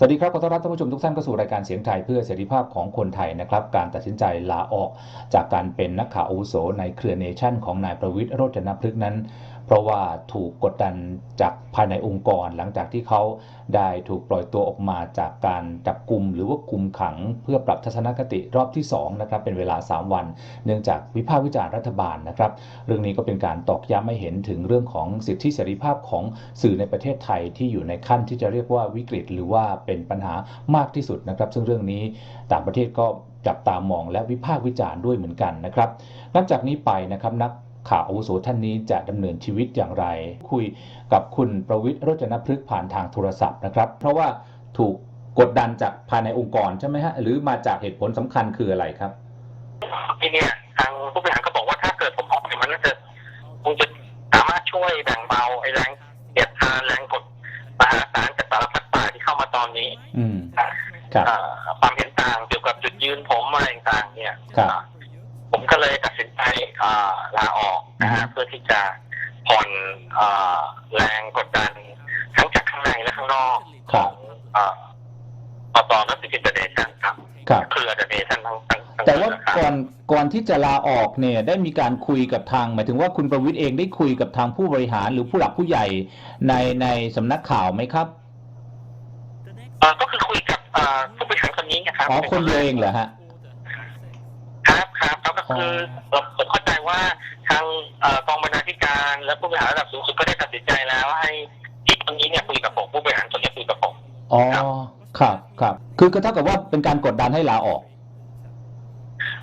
สวัสดีครับ ขอต้อนรับท่านผู้ชมทุกท่านเข้าสู่รายการเสียงไทยเพื่อเสรีภาพของคนไทยนะครับ การตัดสินใจลาออกจากการเป็นนักข่าวอาวุโสในเครือเนชั่นของนายประวิตรโรจนพฤกษ์นั้น เพราะว่าถูกกดดันจากภายในองค์กร หลังจากที่เขาได้ถูกปล่อยตัวออกมาจากการจับกลุ่มหรือว่าคุมขัง เพื่อปรับทัศนคติรอบที่2นะครับเป็นเวลา 3 วัน เนื่องจากวิพากษ์วิจารณ์รัฐบาลนะครับ เรื่องนี้ก็เป็นการตอกย้ำให้เห็นถึงเรื่องของสิทธิเสรีภาพของสื่อในประเทศไทยที่อยู่ในขั้นที่จะเรียกว่าวิกฤต หรือว่าเป็นปัญหามากที่สุดนะครับ ซึ่งเรื่องนี้ต่างประเทศก็จับตามองและวิพากษ์วิจารณ์ด้วยเหมือนกันนะครับ นับจากนี้ไปนะครับนัก ข่าวอาวุโสท่านนี้จะดำเนินชีวิตอย่างไร คุยกับคุณประวิตรโรจนพฤกษ์ผ่านทางโทรศัพท์นะครับ เพราะว่าถูกกดดันจากภายในองค์กรใช่ไหมฮะหรือมาจากเหตุผลสำคัญคืออะไรครับทีเนี้ยทางผู้บริหารก็บอกว่าถ้าเกิดผมออกเนี่ยมันน่าจะคงจะสามารถช่วยแบ่งเบาไอ้แรงเสียดทานแรงกดมหาศาลจากสารพัดฝ่ายที่เข้ามาตอนนี้ อืมครับอ่าความเห็นต่างเกี่ยวกับจุดยืนผมอะไรต่างๆเนี่ยครับอ่า ผมก็เลยตัดสินใจอ่าลาออกนะฮะอืมเพื่อที่จะผ่อนอ่าแรงกดดันทั้งจากข้างในและข้างนอกครับอ่าอตนักสิทธิเดชันครับครับเครือเดชันทั้งทั้งทั้งแต่ว่านะครับก่อนก่อนที่จะลาออกเนี่ยได้มีการคุยกับทาง หมายถึงว่าคุณประวิทย์เองได้คุยกับทางผู้บริหารหรือผู้หลักผู้ใหญ่ในในสำนักข่าวไหมครับเอ่อก็คือคุยกับเอ่อผู้บริหารคนนี้นะครับอ๋อคนเดียวเองเหรอฮะครับครับแล้ว ก็คือเราผมเข้าใจว่าทางเอ่อกองบรรณาธิการและผู้บริหารระดับสูงสุดก็ได้ตัดสินใจแล้วให้ที่คนนี้เนี่ยคุยกับผมผู้บริหารคนนี้คุยกับผมอ๋อครับครับครับ คือก็เท่ากับว่าเป็นการกดดันให้ลาออก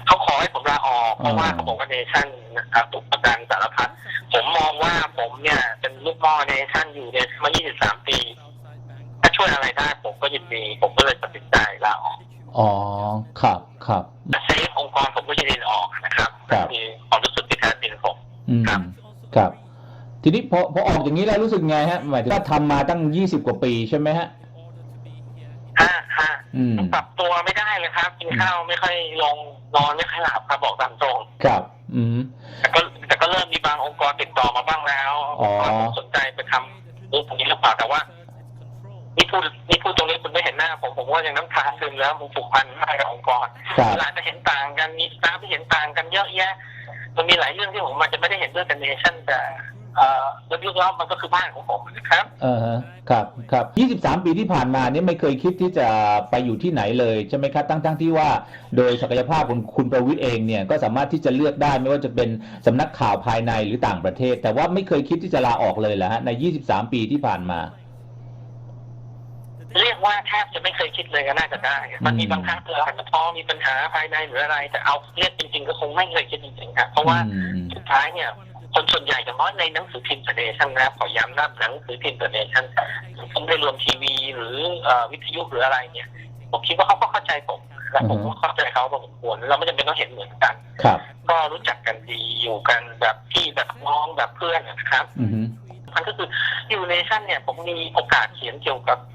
เขาขอให้ผมลาออกเพราะว่าอ่าเขาบอกว่าเนชั่นนะครับถูกกดดันสารพัดผมมองว่าผมเนี่ย เป็นลูกหม้อเนชั่นอยู่เนี่ยมา 23 ปี ถ้าช่วยอะไรได้ผมก็ยินดี ผมก็เลยตัดสินใจลาออกอ๋อครับครับเซฟ องค์กรผมก็ยินดีออกนะครับครับนี่คือความรู้สึกที่แท้จริงของผมอืมครับครับ ทีนี้พอพอออกอย่างนี้แล้วรู้สึกไงฮะหมายถึงว่าทำมาตั้งยี่สิบกว่าปีใช่ไหมฮะห้าห้าอืมปรับตัวไม่ได้เลยครับ กินข้าวไม่ค่อยลงนอนไม่ค่อยหลับครับบอกตามตรงครับ อืมแต่ก็แต่ก็เริ่มมีบางองค์กรติด น้าผมผมว่ายังน้ำตาซึมแล้วผมผูกพันมากกับองค์กรครับ เวลาจะเห็นต่างกันมีสตาฟที่เห็นต่างกันเยอะแยะ มันมีหลายเรื่องที่ผมอาจจะไม่ได้เห็นด้วยกับเนชั่นแต่เอ่อลึกๆแล้วมันก็คือบ้านของผมนะครับเออฮะครับครับยี่สิบสามปีที่ผ่านมาเนี่ยไม่เคยคิดที่จะไปอยู่ที่ไหนเลยใช่ไหมครับตั้งทั้งที่ว่าโดยศักยภาพของคุณประวิทย์เองเนี่ยก็สามารถที่จะเลือกได้ไม่ว่าจะเป็นสำนักข่าวภายในหรือต่างประเทศ แต่ว่าไม่เคยคิดที่จะลาออกเลยเหรอฮะในยี่สิบสามปีที่ผ่านมา เรียกว่าแทบจะไม่เคยคิดเลยก็น่าจะได้ มันมีบางครั้งเกิดอาจจะพอมีปัญหาภายในหรืออะไร แต่เอาเรียกจริง ๆ ก็คงไม่เคยคิดจริงๆครับเพราะว่าอืมสุดท้ายเนี่ยคนส่วนใหญ่อย่างน้อยในหนังสือพิมพ์เดชั่นนะขอย้ำนะหนังสือพิมพ์เดชั่นผมไม่รวมทีวีหรือเอ่อวิทยุหรืออะไรเนี่ยผมคิดว่าเขาก็เข้าใจผมและผมก็เข้าใจเขาพอสมควรเราไม่จำเป็นต้องเห็นเหมือนกันครับก็รู้จักกันดีอยู่กันแบบพี่แบบน้องแบบเพื่อนนะครับอืมมันก็คือยูเนชั่นเนี่ยผมมีโอกาสเขียนเกี่ยวกับเอ่อ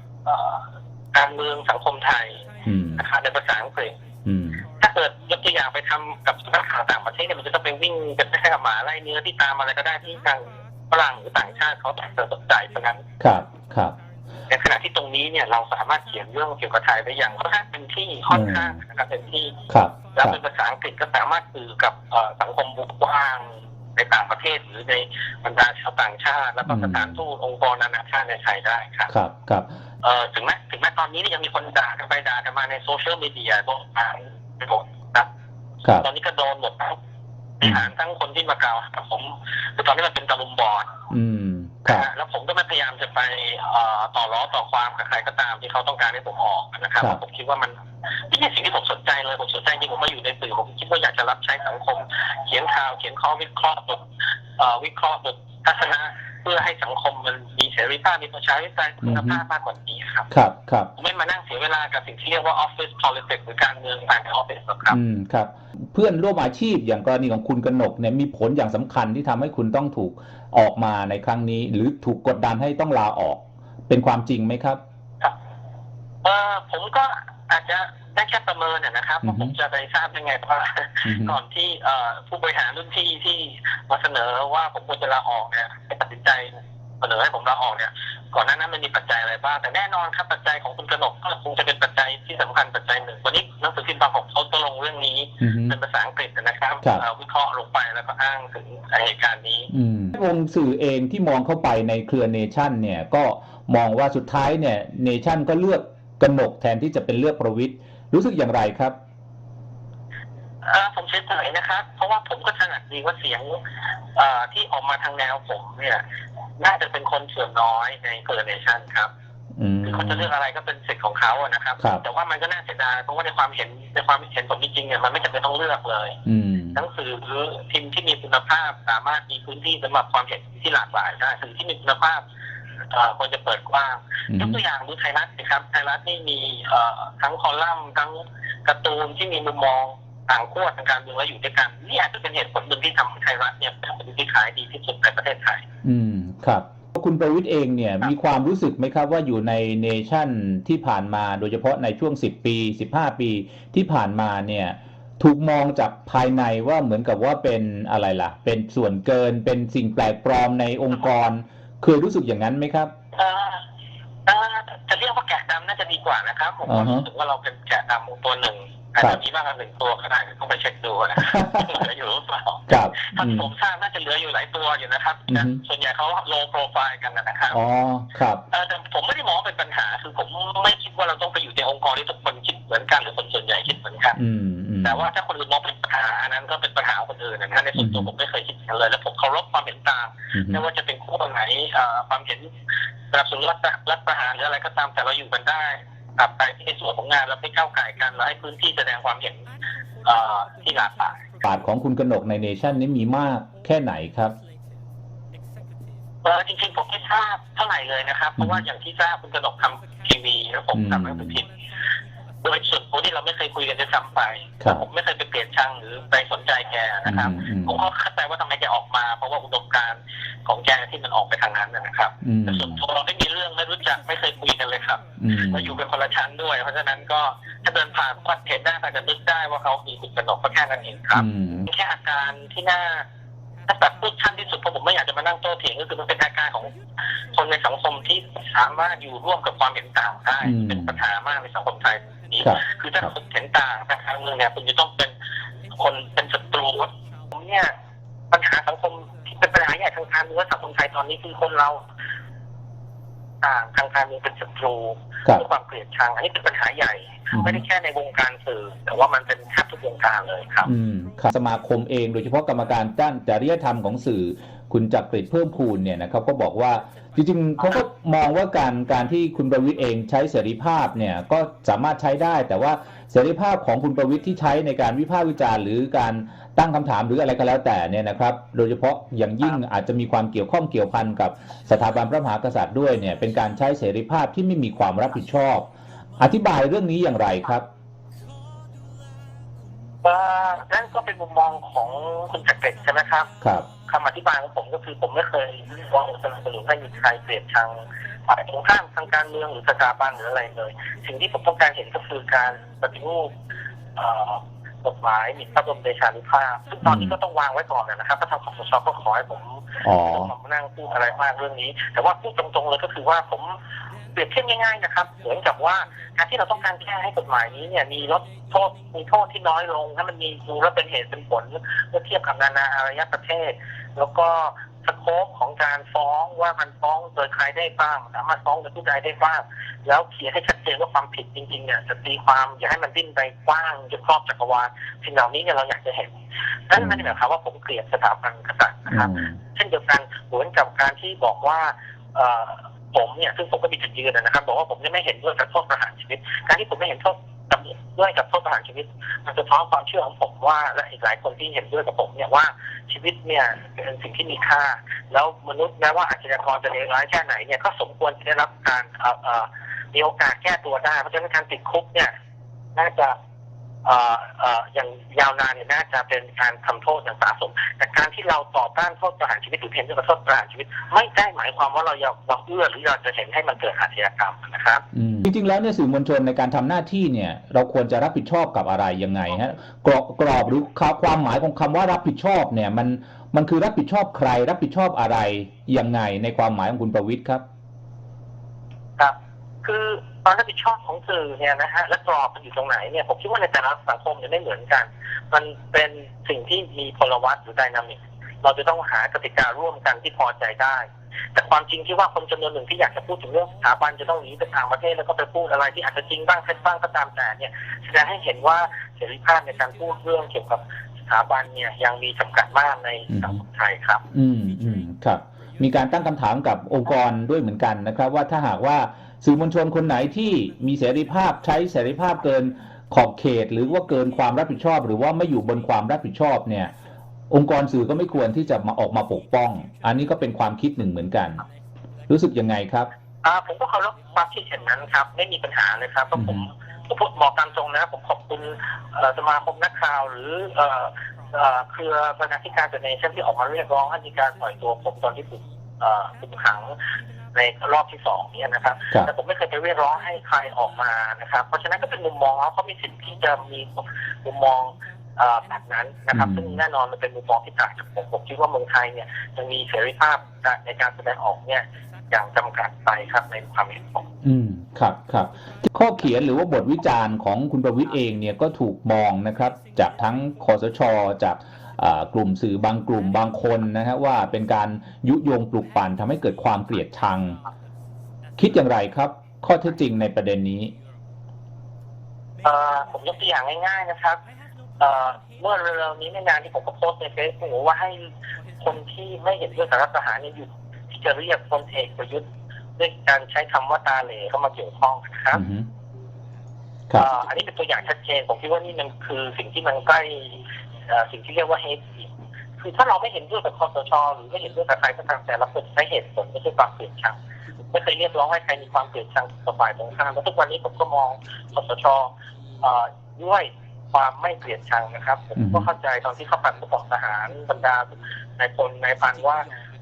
การเมืองสังคมไทยอืมนะครับในภาษาอังกฤษอืมถ้าเกิดยกตัวอย่างไปทำกับสำนักข่าวต่างประเทศเนี่ยมันจะต้องไปวิ่งกันแค่กับหมาไล่เนื้อที่ตามอะไรก็ได้ที่ทางฝรั่งหรือต่างชาติเขาต่างสนใจเพราะงั้นครับครับในขณะที่ตรงนี้เนี่ยเราสามารถเขียนเรื่องเกี่ยวกับไทยได้อย่างค่อนข้างเป็นที่ค่อนข้างนะครับเป็นที่ครับคแล้วรับเป็นภาษาอังกฤษก็สามารถสื่อกับเอ่อสังคมบุกกว้างในต่างประเทศหรือในบรรดาชาวต่างชาติ แล้วก็สถานทูตองค์กรนานาชาติในไทยได้ครับครับครับ เอ่อถึงแม้ถึงแม้ตอนนี้เนี่ยยังมีคนด่ากันไปด่ากันมาในโซเชียลมีเดียบอกอ่านไปหมดนะครับครับ ตอนนี้ก็โดนหมดทั้งบริหารทั้งคนที่มากล่าวหาผมคือตอนนี้มันเป็นตะลุมบอลอืมครับนะฮะแล้วผมก็ไม่พยายามจะไปเอ่อต่อล้อต่อความกับใครก็ตามที่เขาต้องการให้ผมออกนะครับ ครับ ผมคิดว่ามันไม่ใช่สิ่งที่ผมสนใจเลยผมสนใจจริงผมมาอยู่ในสื่อผมคิดว่าอยากจะรับใช้สังคม เขียนข่าวเขียนข้อวิเคราะห์บทเอ่อวิเคราะห์บททัศนะ เพื่อให้สังคมมันมีเสรีภาพมีประชาธิปไตยคุณภาพมากกว่านี้ครับ ครับครับผมไม่มานั่งเสียเวลากับสิ่งที่เรียกว่า office politics หรือการเมืองภายในออฟฟิศหรอกครับอืมครับ เพื่อนร่วมอาชีพอย่างกรณีของคุณกนกเนี่ยมีผลอย่างสำคัญที่ทำให้คุณต้องถูกออกมาในครั้งนี้ หรือถูกกดดันให้ต้องลาออก เป็นความจริงไหมครับเออผมก็อาจจะได้แค่ประเมินนะนะครับอือฮึว่าผมจะไปทราบยังไงเพราะอืมก่อนที่เอ่อผู้บริหารรุ่นพี่ที่มาเสนอว่าผมควรจะลาออกเนี่ยให้ตัดสินใจ เสนอให้ผมลาออกเนี่ยก่อนหน้านั้นมันมีปัจจัยอะไรบ้างแต่แน่นอนครับปัจจัยของคุณกนกก็คงจะเป็นปัจจัยที่สำคัญปัจจัยหนึ่งวันนี้หนังสือพิมพ์บางของเขาก็ลงเรื่องนี้อือฮึเป็นภาษาอังกฤษนะครับครับเอ่อวิเคราะห์ลงไปแล้วก็อ้างถึงเหตุการณ์นี้อืมวงสื่อเองที่มองเข้าไปในเครือเนชั่นเนี่ยก็มองว่าสุดท้ายเนี่ยเนชั่นก็เลือกกนกแทนที่จะเป็นเลือกประวิทย์รู้สึกอย่างไรครับเอ่อ ผมเฉยๆนะครับ เพราะว่าผมก็ถนัดดีว่าเสียงเอ่อที่ออกมาทางแนวผมเนี่ย น่าจะเป็นคนส่วนน้อยในเ o อร์เนชันครับอืมคือเขาจะเลือกอะไรก็เป็นสิทธิ์ของเขาอะนะครับครับ แต่ว่ามันก็น่าเสียดายเพราะว่าในความเห็นในความเห็นผมจริงๆเนี่ยมันไม่จำเป็นต้องเลือกเลยอืมหนังสือหรือพิมพ์ที่มีคุณภาพสามารถมีพื้นที่สำหรับความเห็นที่หลากหลายได้สื่อที่มีคุณภาพเอ่อควรจะเปิดกว้างอืยกมตัวอย่างดูไทยรัฐสิครับไทยรัฐนี่มีเอ่อทั้งคอลัมน์ทั้งการ์ตูนที่มีมุมมอง ต่างขั้วทางการเมืองแล้วอยู่ด้วยกันนี่อาจจะเป็นเหตุผลหนึ่งที่ทำให้ไทยรัฐเนี่ยเป็นสื่อที่ขายดีที่สุดในประเทศไทย อืมครับคุณประวิทย์เองเนี่ยครับมีความรู้สึกไหมครับว่าอยู่ในเนชั่นที่ผ่านมาโดยเฉพาะในช่วง 10 ปี 15 ปีที่ผ่านมาเนี่ยถูกมองจากภายในว่าเหมือนกับว่าเป็นอะไรล่ะ เป็นส่วนเกินเป็นสิ่งแปลกปลอมในองค์กร เคยรู้สึกอย่างนั้นไหมครับเอ่อเอ่อจะเรียกว่าแกะดำน่าจะดีกว่านะครับผมอ่าฮะรู้สึกว่าเราเป็นแกะดำตัวหนึ่ง อาจครัจะบมีมากกว่าหนึ่งตัวก็ได้ต้องไปเช็คดูนะเหลืออยู่หรือเปล่าครับถ้าอืมผมทราบน่าจะเหลืออยู่หลายตัวอยู่นะครับอือฮึส่วนใหญ่เขาโลโปรไฟล์กันนะครับอ๋อครับเออแต่ผมไม่ได้มองว่าเป็นปัญหา คือผมไม่คิดว่าเราต้องไปอยู่ในองค์กรที่ทุกคนคิดเหมือนกันหรือคนส่วนใหญ่คิดเหมือนกันอืมอืมแต่ว่าถ้าคนอื่นมองเป็นปัญหาอันนั้นก็เป็นปัญหาของคนอื่นนะฮะในส่วนตัวอืมผมไม่เคยคิดอย่างนั้นเลย แล้วผมเคารพความเห็นต่างอืมไม่ว่าจะเป็นขั้วไหนเอ่อความเห็นสนับสนุนรัฐรัฐประหารหรืออะไรก็ตามแต่เราอยู่กันได้ ตราบใดที่ในส่วนของงานเราไม่ก้าวไก่กันเราให้พื้นที่แสดงความเห็นเอ่อที่หลากหลายบาทของคุณกนกในเนชั่นนี้มีมากแค่ไหนครับเออจริงๆผมไม่ทราบเท่าไหร่เลยนะครับ เพราะว่าอย่างที่ทราบคุณกนกทำทีวีแล้วผมอืมทำหนังสือพิมพ์ โดยส่วนตัวที่เราไม่เคยคุยกันจะซ้ำไปครับผมไม่เคยไปเปลี่ยนช่างหรือไปสนใจแกนะครับอืมอืมผมก็เข้าใจว่าทำไมแกออกมา เพราะว่าอุดมการณ์ของแกที่มันออกไปทางนั้นนะนะครับอืมแต่ส่วนตัวเราไม่มีเรื่องไม่รู้จักไม่เคยคุยกันเลยครับอืมเราอยู่เป็นคนละชั้นด้วย เพราะฉะนั้นก็ถ้าเดินผ่านก็เห็นได้อาจจะนึกได้ว่าเขามีคุณกนกก็แค่นั้นเองครับ อืม แค่อาการที่น่า ถ้าแบบพูดชั้นที่สุดเพราะผมไม่อยากจะมานั่งโต้เถียงก็คือมันเป็นอาการของคนในสังคมที่สามารถอยู่ร่วมกับความเห็นต่างได้อืมเป็นปัญหามากในสังคมไทยนี้ครับคือถ้าคนเห็นต่างทางการเมืองเนี่ยคุณจะต้องเป็นคนเป็นศัตรูผมเนี่ยปัญหาสังคมที่เป็นปัญหาใหญ่ทางการเมืองสังคมไทยตอนนี้คือคนเรา ต่างทางการเมืองเป็นศัตรู ครับด้วยความเกลียดชังอันนี้เป็นปัญหาใหญ่อืมไม่ได้แค่ในวงการสื่อ แต่ว่ามันเป็นแทบทุกวงการเลยครับอืมครับสมาคมเองโดยเฉพาะกรรมการด้านจริยธรรมของสื่อ คุณจักริดเพิ่มพูนเนี่ยนะครับก็บอกว่าจริงๆเขาก็มองว่าการการที่คุณประวิทย์เองใช้เสรีภาพเนี่ยก็สามารถใช้ได้ แต่ว่าเสรีภาพของคุณประวิทย์ที่ใช้ในการวิพากษ์วิจารณ์หรือการตั้งคำถามหรืออะไรก็แล้วแต่เนี่ยนะครับโดยเฉพาะอย่างยิ่งอาจจะมีความเกี่ยวข้องเกี่ยวพันกับสถาบันพระมหากษัตริย์ด้วยเนี่ยเป็นการใช้เสรีภาพที่ไม่มีความรับผิดชอบ อธิบายเรื่องนี้อย่างไรครับเอ่อ นั่นก็เป็นมุมมองของคุณจักริดใช่ไหมครับ ครับคำอธิบายของผมก็คือผมไม่เคยมองสนับสนุนให้มีใครเปลี่ยนทางฝ่ายตรงข้ามทางการเมืองหรือสถาบันหรืออะไรเลย สิ่งที่ผมต้องการเห็นก็คือการปฏิรูปเอ่อกฎหมายหมิ่นพระบรมเดชานุภาพซึ่งตอนนี้ก็ต้องวางไว้ก่อนนะครับถ้าทางคอสชก็ขอให้ผมอ๋อผมมานั่งพูดอะไรมากเรื่องนี้ แต่ว่าพูดตรงๆเลยก็คือว่าผม เปรียบเทียบง่ายๆนะครับ เหมือนกับว่าการที่เราต้องการแก้ให้กฎหมายนี้เนี่ยมีลดโทษมีโทษที่น้อยลงถ้ามันมีดูแล้วเป็นเหตุเป็นผลเมื่อเทียบกับนานาอารยประเทศ แล้วก็สโคปของการฟ้องว่ามันฟ้องโดยใครได้บ้างสามารถฟ้องโดยผู้ใดได้บ้าง แล้วเขียนให้ชัดเจนว่าความผิดจริงๆเนี่ยจะตีความอย่าให้มันดิ้นไปกว้างจนครอบจักรวาลสิ่งเหล่านี้เนี่ยเราอยากจะเห็นนั่นไม่ได้หมายความว่าผมเกลียดสถาบันกษัตริย์นะครับอืมเช่นเดียวกันเหมือนกับการที่บอกว่าเอ่อ ผมเนี่ยซึ่งผมก็มีจุดยืนนะครับ บอกว่าผมไม่เห็นด้วยกับโทษประหารชีวิต การที่ผมไม่เห็นโทษกับด้วยกับโทษประหารชีวิต มันจะท้อความเชื่อของผมว่าและอีกหลายคนที่เห็นด้วยกับผมเนี่ยว่าชีวิตเนี่ยเป็นสิ่งที่มีค่า แล้วมนุษย์แม้ว่าอาชญากรจะเลวร้ายแค่ไหนเนี่ยก็สมควรจะได้รับการเอ่อมีโอกาสแก้ตัวได้เพราะฉะนั้นการติดคุกเนี่ยน่าจะ อ่อเอ่ออย่างยาวนานเนี่ยน่าจะเป็นการทำโทษอย่างสะสม แต่การที่เราต่อต้านโทษประหารชีวิตหรือเห็นด้วยกับโทษประหารชีวิต ไม่ได้หมายความว่าเราอยากเราเอื้อหรือเราจะเห็นให้มันเกิดอาชญากรรมนะครับอืมจริงๆแล้วเนี่ยสื่อมวลชนในการทำหน้าที่เนี่ยเราควรจะรับผิดชอบกับอะไรยังไงฮะกรอบกรอบหรือความหมายของคำว่ารับผิดชอบเนี่ยมันมันคือรับผิดชอบใคร รับผิดชอบอะไรยังไงในความหมายของคุณประวิทย์ครับ ครับ คือ ความรับผิดชอบของสื่อเนี่ยนะฮะและกรอบมันอยู่ตรงไหนเนี่ยผมคิดว่าในแต่ละสังคมเนี่ยไม่เหมือนกัน มันเป็นสิ่งที่มีพลวัตหรือไดนามิกเราจะต้องหากติการ่วมกันที่พอใจได้ แต่ความจริงที่ว่าคนจำนวนหนึ่งที่อยากจะพูดถึงเรื่องสถาบันจะต้องหนีไปต่างประเทศแล้วก็ไปพูดอะไรที่อาจจะจริงบ้างเท็จบ้างก็ตามแต่เนี่ยแสดงให้เห็นว่าเสรีภาพในการพูดเรื่องเกี่ยวกับสถาบันเนี่ยยังมีจำกัดมากในสังคมไทยครับ อืมอืมครับ มีการตั้งคำถามกับองค์กรด้วยเหมือนกันนะครับ ว่าถ้าหากว่า สื่อมวลชนคนไหนที่มีเสรีภาพใช้เสรีภาพเกินขอบเขต หรือว่าเกินความรับผิดชอบ หรือว่าไม่อยู่บนความรับผิดชอบเนี่ย องค์กรสื่อก็ไม่ควรที่จะมาออกมาปกป้อง อันนี้ก็เป็นความคิดหนึ่งเหมือนกัน รู้สึกยังไงครับอ่าผมก็เคารพความคิดเห็นนั้นครับ ไม่มีปัญหาเลยครับเพราะผมก็พูดบอกตามตรงนะ ผมขอบคุณเอ่อสมาคมนักข่าวหรือเอ่อเอ่อเครือบรรณาธิการเดอะเนชั่นที่ออกมาเรียกร้องให้มีการปล่อยตัวผมตอนที่ถูกเอ่อคุมขัง ในรอบที่สองเนี่ยนะครับ ครับแต่ผมไม่เคยไปเรียกร้องให้ใครออกมานะครับ เพราะฉะนั้นก็เป็นมุมมองเขาเขามีสิทธิ์ที่จะมีมุมมองเอ่อแบบนั้นนะครับ อืม ซึ่งแน่นอนมันเป็นมุมมองที่ต่างจากผมผมคิดว่าเมืองไทยเนี่ยยังมีเสรีภาพในการแสดงออกเนี่ยอย่างจำกัดไปครับในความเห็นผม อืมครับครับข้อเขียนหรือว่าบทวิจารณ์ของคุณประวิทย์เองเนี่ยก็ถูกมองนะครับ จากทั้งคอสช จากอ่า กลุ่มสื่อบางกลุ่มบางคนนะฮะว่าเป็นการยุยงปลุกปั่นทำให้เกิดความเกลียดชัง คิดอย่างไรครับ ข้อเท็จจริงในประเด็นนี้เอ่อผมยกตัวอย่างง่ายๆนะครับเอ่อเมื่อเร็วๆนี้ไม่นานที่ผมก็โพสต์ในเฟซบุ๊กว่าให้คนที่ไม่เห็นด้วยกับรัฐประหารเนี่ยหยุดที่จะเรียกพลเอกประยุทธ์ด้วยการใช้คำว่าตาเหล่เข้ามาเกี่ยวข้องนะครับอือฮึครับเอ่ออันนี้เป็นตัวอย่างชัดเจนผมคิดว่านี่มันคือสิ่งที่มันใกล้เอ่อ สิ่งที่เรียกว่า hate speech คือถ้าเราไม่เห็นด้วยกับคอสชหรือไม่เห็นด้วยกับใครก็ตามแต่เราควรจะใช้เหตุผลไม่ใช่ความเกลียดชังไม่เคยเรียกร้องให้ใครมีความเกลียดชังต่อฝ่ายตรงข้ามแล้วทุกวันนี้ผมก็มองคอสชเอ่อด้วยความไม่เกลียดชังนะครับ ผมก็เข้าใจตอนที่เขาปัดผู้บอกทหารบรรดานายพลนายพันว่า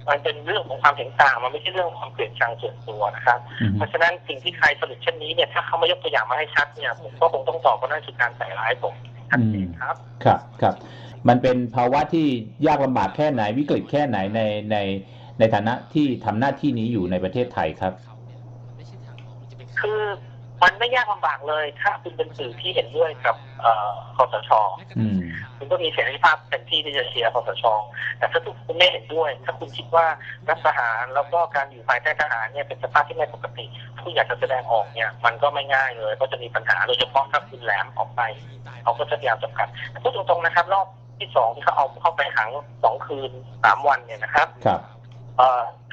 มันเป็นเรื่องของความเห็นต่าง มันไม่ใช่เรื่องของความเกลียดชังส่วนตัวนะครับอือฮึเพราะฉะนั้นสิ่งที่ใครสรุปเช่นนี้เนี่ยถ้าเขาไม่ยกตัวอย่างมาให้ชัดเนี่ยผมก็คงต้องตอบว่านั่นคือการใส่ร้ายผม ชัดเจนครับ ครับครับ มันเป็นภาวะที่ยากลำบากแค่ไหนวิกฤตแค่ไหนในในในฐานะที่ทำหน้าที่นี้อยู่ในประเทศไทยครับคือ มันไม่ยากลำบากเลย ถ้าคุณเป็นสื่อที่เห็นด้วยกับเอ่อคอสชอืมคุณก็มีเสรีภาพเต็มที่ที่จะเชียร์คอสชแต่ถ้าทุกคุณไม่เห็นด้วย ถ้าคุณคิดว่ารัฐประหารแล้วก็การอยู่ภายใต้ทหารเนี่ยเป็นสภาพที่ไม่ปกติคุณอยากจะแสดงออกเนี่ย มันก็ไม่ง่ายเลย ก็จะมีปัญหาโดยเฉพาะถ้าคุณแหลมออกไปเขาก็จะพยายามจำกัดพูดตรงๆนะครับ รอบที่สองที่เขาเอาเข้าไปขังสองคืนสามวันเนี่ยนะครับครับเอ่อ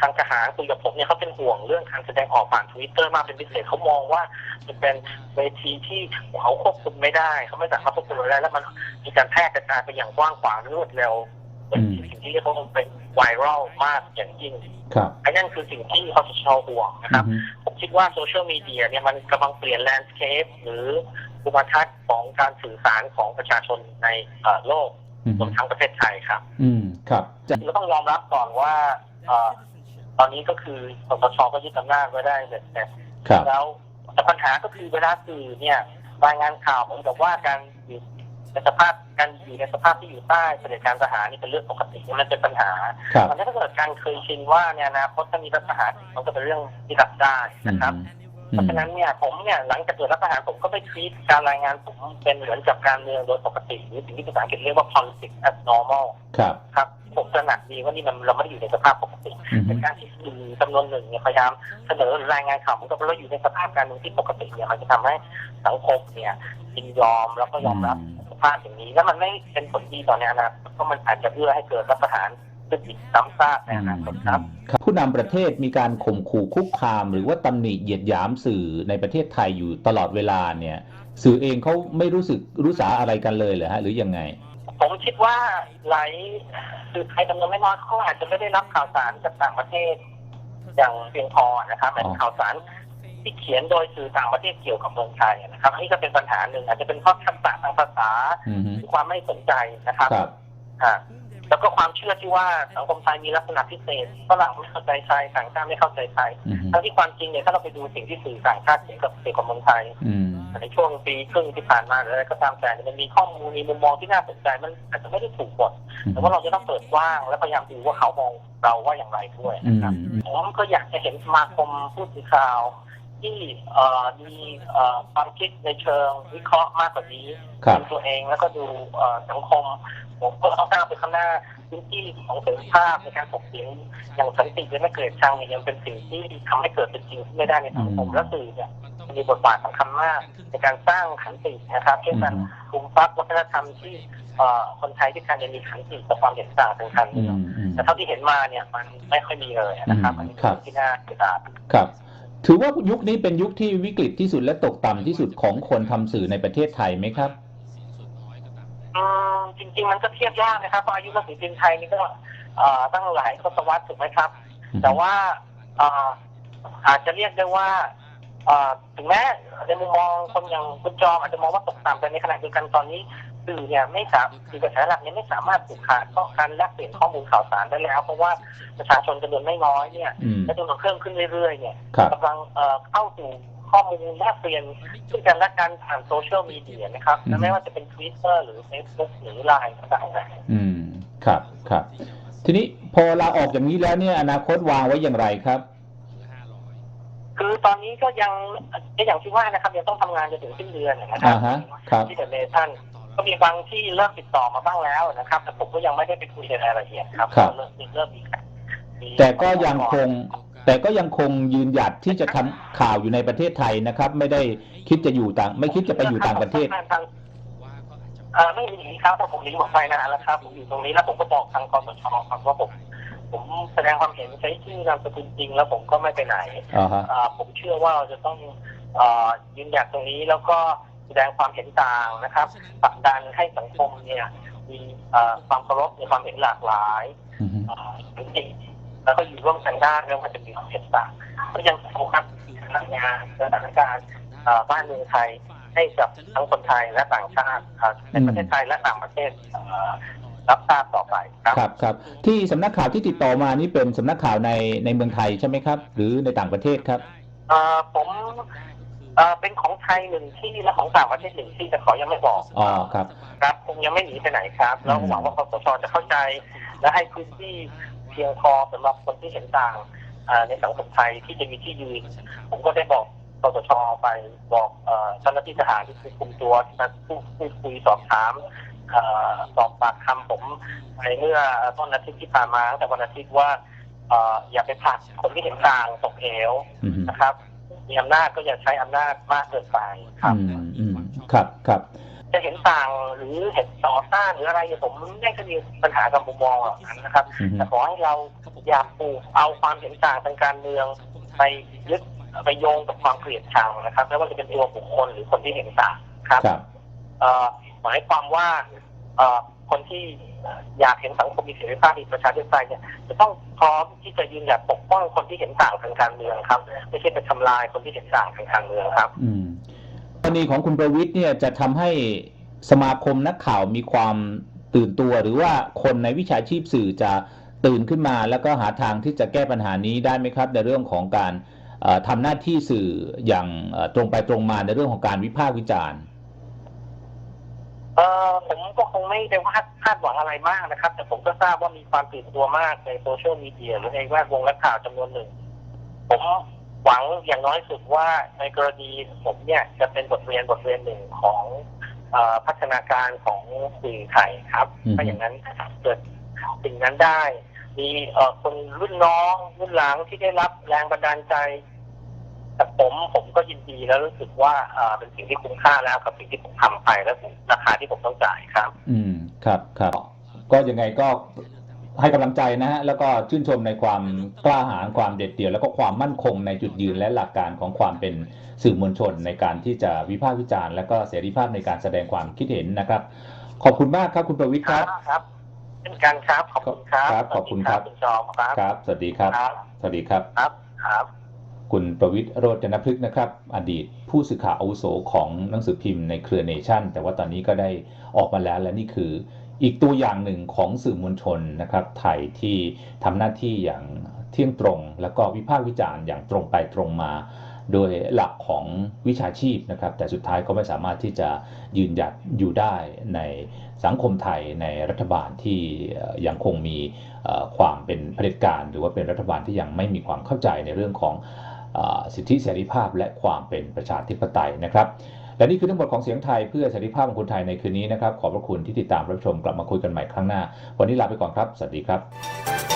ทางทหารคุยกับผมเนี่ยเขาเป็นห่วงเรื่องการแสดงออกผ่านทวิตเตอร์มากเป็นพิเศษเขามองว่ามันเป็นเวทีที่เขาควบคุมไม่ได้ เขาไม่สามารถควบคุมได้แล้วมันมีการแพร่กระจายไปอย่างกว้างขวางรวดเร็วเป็นอืมสิ่งที่เรียกว่ามันเป็นไวรัลมากอย่างยิ่งครับไอ้นั่นคือสิ่งที่คอสชห่วงนะคอืรับอฮึผมคิดว่าโซเชียลมีเดียเนี่ยมันกำลังเปลี่ยนแลนด์สเคปหรือภูมิทัศน์ของการสื่อสารของประชาชนในเอ่อโลกอือรฮึวมทั้งประเทศไทยครับ อืมครับจะเราต้องยอมรับก่อนว่าเอ่อ ตอนนี้ก็คือสปชก็ยึดอำนาจไว้ได้แต่แต่ครับแล้วแต่ปัญหาก็คือเวลาสื่อเนี่ยรายงานข่าวเหมือนกับว่าการอยู่ในสภาพการอยู่ในสภาพที่อยู่ใต้เผด็จการทหารนี่เป็นเรื่องปกติมันเป็นปัญหาครับตอนนี้ถ้าเกิดการเคยชินว่าเนี่ยนะเพราะถ้ามีรัฐประหารมันก็เป็นเรื่องที่รับได้อืมนะครับอื เพราะมฉะนั้นเนี่ยผมเนี่ยหลังจากเกิดรัฐประหารผมก็ไม่ทวีตการรายงานผมเป็นเหมือนกับการเมืองโดยปกติหรือสิ่งที่ภาษาอังกฤษเรียกว่า politics as normal ครับครับผมตระหนักดีว่านี่มันเราไม่ได้อยู่ในสภาพปกติอือฮึเป็นการที่สื่อจำนวนหนึ่งเนี่ยพยายามเสนอหรือรายงานข่าวเหมือนกับเราอยู่ในสภาพการเมืองที่ปกติเนี่ยมันจะทำให้สังคมเนี่ยยินยอมแล้วก็ยอมรับสภาพอย่างนี้ แล้วมันไม่เป็นผลดีต่อในอนาคตเพราะมันอาจจะเอื้อให้เกิดรัฐประหาร ขึ้นอีกซ้ำซากในอนาคตครับครับ ผู้นำประเทศมีการข่มขู่คุกคาม หรือว่าตำหนิเหยียดหยามสื่อในประเทศไทยอยู่ตลอดเวลาเนี่ย สื่อเองเขาไม่รู้สึกรู้สาอะไรกันเลยเหรอฮะหรือยังไง ผมคิดว่าหลายสื่อไทยจำนวนไม่น้อยเขาอาจจะไม่ได้รับข่าวสารจากต่างประเทศ อย่างเพียงพอนะครับแต่อ๋อข่าวสารที่เขียนโดยสื่อต่างประเทศเกี่ยวกับเมืองไทยนะครับอันนี้ก็เป็นปัญหาหนึ่งอาจจะเป็นเพราะทักษะทางภาษาอือฮึหรือความไม่สนใจนะครับครับอ่า แล้วก็ความเชื่อที่ว่าสังคมไทยมีลักษณะพิเศษฝรั่งไม่เข้าใจไทยต่างชาติไม่เข้าใจไทยอืมทั้งที่ความจริงเนี่ยถ้าเราไปดูสิ่งที่สื่อต่างชาติเขียนกับเกี่ยวกับเมืองไทยอืมในช่วงปีครึ่งที่ผ่านมาหรืออะไรก็ตามแต่เนี่ยมันมีข้อมูลมีมุมมองที่น่าสนใจมันอาจจะไม่ได้ถูกหมดแต่ว่าเราจะต้องเปิดกว้างและพยายามดูว่าเขามองเราว่าอย่างไรด้วยอืมนะครับผมก็อยากจะเห็นสมาคมผู้สื่อข่าว ที่เอ่อมีเอ่อความคิดในเชิงวิเคราะห์มากกว่านี้ครับดูตัวเองแล้วก็ดูเอ่อสังคมผมก็เอาก้าวไปข้างหน้าพื้นที่ของเสรีภาพในการถกเถียงอย่างสันติและไม่เกิดชังเนี่ยยังเป็นสิ่งที่ทำให้เกิดเป็นจริงขึ้นไม่ได้ในสังคมอืมและสื่อเนี่ยมีบทบาทสำคัญมากในการสร้างขันตินะครับเช่นการคุมฟักวัฒนธรรมที่เอ่อคนไทยที่การจะมีขันติต่อความเห็นต่างทางการอืเมืองมอืมแต่เท่าที่เห็นมาเนี่ยมันไม่ค่อยมีเลยนะครับอันนี้ครับที่น่าเสียดายครับ ถือว่ายุคนี้เป็นยุคที่วิกฤตที่สุดและตกต่ำที่สุดของคนทำสื่อในประเทศไทยไหมครับอืมจริง ๆ มันก็เทียบยากนะครับเพราะอายุหนังสือพิมพ์ไทยนี่ก็เอ่อตั้งหลายทศวรรษถูกไหมครับ แต่ว่าเอ่ออาจจะเรียกได้ว่าเอ่อถึงแม้ในมุมมองคนอย่างคุณจอมอาจจะมองว่าตกต่ำแต่ในขณะเดียวกันตอนนี้ สื่อเนี่ยไม่สามสื่อกระแสหลักเนี่ยไม่สามารถผูกขาดข้อการแลกเปลี่ยนข้อมูลข่าวสารได้แล้ว เพราะว่าประชาชนจำนวนไม่น้อยเนี่ยอืมและจำนวนเพิ่มขึ้นเรื่อยๆเนี่ยครับกำลังเอ่อเข้าสู่ข้อมูลแลกเปลี่ยนซึ่งกันและกันผ่านโซเชียลมีเดียนะครับและไม่ว่าจะเป็น Twitter หรือ Facebook หรือ Line ก็ตามแต่อืมครับครับ ทีนี้พอลาออกอย่างนี้แล้วเนี่ยอนาคตวางไว้อย่างไรครับคือตอนนี้ก็ยังก็อย่างที่ว่านะครับยังต้องทำงานจนถึงสิ้นเดือนนะครัอ่าฮะครับที่เดอะเนชั่น ก็มีบางที่เริ่มติดต่อมาบ้างแล้วนะครับ แต่ผมก็ยังไม่ได้ไปคุยในรายละเอียดครับครับ เริ่มเริ่มมีมีแต่ก็ยังคง แต่ก็ยังคงยืนหยัดที่จะทำข่าวอยู่ในประเทศไทยนะครับ ไม่ได้คิดจะอยู่ต่าง ไม่คิดจะไปอยู่ต่างประเทศ ทางเอ่อไม่มีอย่างนี้ครับถ้าผมหนีออกไปนานแล้วครับผมอยู่ตรงนี้แล้วผมก็บอกทางกสชครับว่าผม ผมแสดงความเห็นใช้ชื่อนามสกุลจริง แล้วผมก็ไม่ไปไหน อ่าฮะ อ่าผมเชื่อว่าเราจะต้องเอ่อยืนหยัดตรงนี้แล้วก็ แสดงความเห็นต่างนะครับผลักดันให้สังคมเนี่ยมีเอ่อความเคารพในความเห็นหลากหลายอือฮึเอ่อสันติแล้วก็อยู่ร่วมกันได้แล้วมันจะมีความเห็นต่างก็ยังโฟกัสทำงานสถานการณ์เอ่อบ้านเมืองไทยให้กับทั้งคนไทยและต่างชาติเอ่อในประเทศไทยและต่างประเทศเอ่อรับทราบต่อไปครับครับครับ ที่สำนักข่าวที่ติดต่อมานี่เป็นสำนักข่าวในในเมืองไทยใช่ไหมครับ หรือในต่างประเทศครับเอ่อผม เอ่อเป็นของไทยหนึ่งที่และของต่างประเทศหนึ่งที่แต่ขอยังไม่บอกอ๋อครับ ครับคงยังไม่หนีไปไหนครับ แล้วอืมหวังว่าคสชจะเข้าใจ และให้พื้นที่เพียงพอสำหรับคนที่เห็นต่างเอ่อในสังคมไทยที่จะมีที่ยืน ผมก็ได้บอกคสชไปบอกเอ่อเจ้าหน้าที่ทหารที่คุมตัวที่มาพูดพูดคุยสอบถามเอ่อสอบปากคำผมในเมื่อต้นอาทิตย์ที่ผ่านมาตั้งแต่วันอาทิตย์ว่าเอ่ออย่าไปผลักคนที่เห็นต่างตกเหวอือฮึนะครับ มีอำนาจก็อย่าใช้อำนาจมากเกินไปครับอืมอืมครับครับ จะเห็นต่างหรือเห็นต่อต้านหรืออะไรเนี่ยผมไม่ก็มีปัญหากับมุมมองเหล่านั้นนะครับอือฮึแต่ขอให้เราอย่าปลูกเอาความเห็นต่างทางการเมือง ไปยึดไปโยงกับความเกลียดชังนะครับไม่ว่าจะเป็นตัวบุคคลหรือคนที่เห็นต่างครับครับเอ่อหมายความว่าเอ่อคนที่ อยากเห็นสังคมมีเสรีภาพมีประชาธิปไตยเนี่ยจะต้องพร้อมที่จะยืนหยัดปกป้องคนที่เห็นต่างทางการเมืองครับ ไม่ใช่ไปทำลายคนที่เห็นต่างทางการเมืองครับ อืมกรณีของคุณประวิทย์เนี่ยจะทำให้สมาคมนักข่าวมีความตื่นตัว หรือว่าคนในวิชาชีพสื่อจะตื่นขึ้นมา แล้วก็หาทางที่จะแก้ปัญหานี้ได้ไหมครับ ในเรื่องของการเอ่อทำหน้าที่สื่ออย่างตรงไปตรงมาในเรื่องของการวิพากษ์วิจารณ์ เออผมก็คงไม่ได้ว่าคาดหวังอะไรมากนะครับ แต่ผมก็ทราบว่ามีความตื่นตัวมากในโซเชียลมีเดียหรือในแวดวงนักข่าวจำนวนหนึ่ง ผมหวังอย่างน้อยสุดว่าในกรณีผมเนี่ยจะเป็นบทเรียนบทเรียนหนึ่งของเออพัฒนาการของสื่อไทยครับอือฮึถ้าอย่างนั้นเกิดสิ่งนั้นได้ มีเอ่อคนรุ่นน้องรุ่นหลังที่ได้รับแรงบันดาลใจ แต่ผมผมก็ยินดีแล้วรู้สึกว่าเอ่อเป็นสิ่งที่คุ้มค่าแล้วกับสิ่งที่ผมทำไปและราคาที่ผมต้องจ่ายครับ อืมครับครับ ก็ยังไงก็ให้กำลังใจนะฮะแล้วก็ชื่นชมในความกล้าหาญความเด็ดเดี่ยวแล้วก็ความมั่นคงในจุดยืนและหลักการของความเป็นสื่อมวลชนในการที่จะวิพากษ์วิจารณ์และก็เสรีภาพในการแสดงความคิดเห็นนะครับ ขอบคุณมากครับคุณประวิทย์ครับครับเช่นกันครับขอบคุณครับครับขอบคุณครับคุณจอมครับครับ สวัสดีครับครับสวัสดีครับครับครับ คุณประวิทย์โรจนพฤกษ์นะครับ อดีตผู้สื่อข่าวอาวุโสของหนังสือพิมพ์ในเครือเนชั่น แต่ว่าตอนนี้ก็ได้ออกมาแล้วและนี่คืออีกตัวอย่างหนึ่งของสื่อมวลชนนะครับ ไทยที่ทำหน้าที่อย่างเที่ยงตรง แล้วก็วิพากษ์วิจารณ์อย่างตรงไปตรงมา โดยหลักของวิชาชีพนะครับ แต่สุดท้ายก็ไม่สามารถที่จะยืนหยัดอยู่ได้ในสังคมไทยในรัฐบาลที่ยังคงมีความเป็นเผด็จการ หรือว่าเป็นรัฐบาลที่ยังไม่มีความเข้าใจในเรื่องของ สิทธิเสรีภาพและความเป็นประชาธิปไตยนะครับและนี่คือทั้งหมดของเสียงไทยเพื่อเสรีภาพของคนไทยในคืนนี้นะครับ ขอบพระคุณที่ติดตามรับชมกลับมาคุยกันใหม่ครั้งหน้า วันนี้ลาไปก่อนครับ สวัสดีครับ